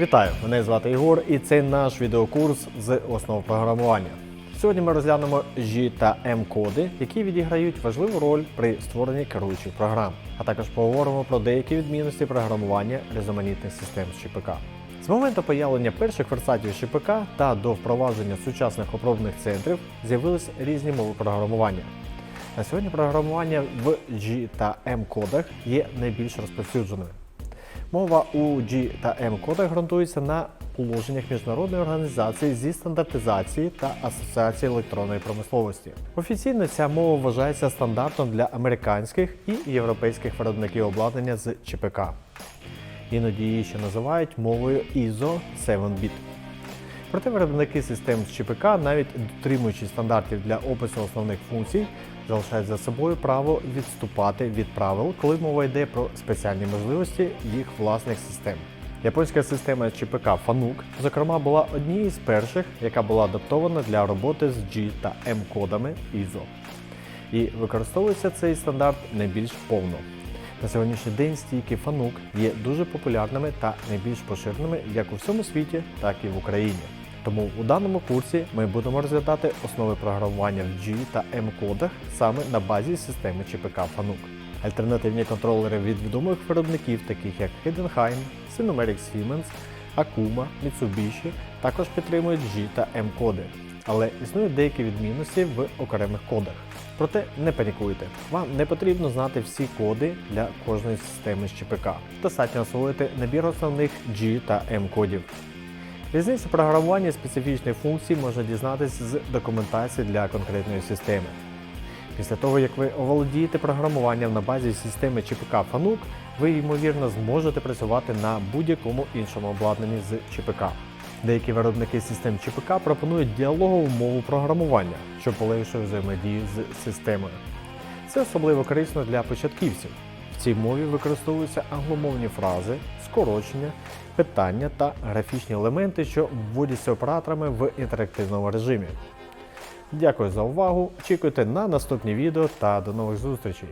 Вітаю! Мене звати Ігор і це наш відеокурс з основ програмування. Сьогодні ми розглянемо G та M коди, які відіграють важливу роль при створенні керуючих програм, а також поговоримо про деякі відмінності програмування різноманітних систем з ЧПК. З моменту появлення перших версатів ЧПК та до впровадження сучасних опробних центрів з'явились різні мови програмування. На сьогодні програмування в G та M кодах є найбільш розповсюдженою. Мова у G та M кодах ґрунтується на положеннях міжнародної організації зі стандартизації та асоціації електронної промисловості. Офіційно ця мова вважається стандартом для американських і європейських виробників обладнання з ЧПК. Іноді її ще називають мовою ISO 7-bit. Проте виробники систем з ЧПК, навіть дотримуючись стандартів для опису основних функцій, залишають за собою право відступати від правил, коли мова йде про спеціальні можливості їх власних систем. Японська система ЧПК FANUC, зокрема, була однією з перших, яка була адаптована для роботи з G та M кодами ISO. І використовується цей стандарт найбільш повно. На сьогоднішній день стійки FANUC є дуже популярними та найбільш поширеними як у всьому світі, так і в Україні. Тому у даному курсі ми будемо розглядати основи програмування в G та M кодах саме на базі системи ЧПК FANUC. Альтернативні контролери від відомих виробників, таких як Heidenheim, Sinomeric Siemens, Akuma, Mitsubishi, також підтримують G та M коди. Але існують деякі відмінності в окремих кодах. Проте не панікуйте, вам не потрібно знати всі коди для кожної системи з ЧПК. Достатньо освоїти набір основних G та M кодів. Різницю програмування специфічних функцій можна дізнатися з документації для конкретної системи. Після того, як ви оволодієте програмуванням на базі системи ЧПК FANUC, ви ймовірно зможете працювати на будь-якому іншому обладнанні з ЧПК. Деякі виробники систем ЧПК пропонують діалогову мову програмування, що полегшує взаємодію з системою. Це особливо корисно для початківців. Цій мові використовуються англомовні фрази, скорочення, питання та графічні елементи, що вводяться операторами в інтерактивному режимі. Дякую за увагу. Очікуйте на наступні відео та до нових зустрічей.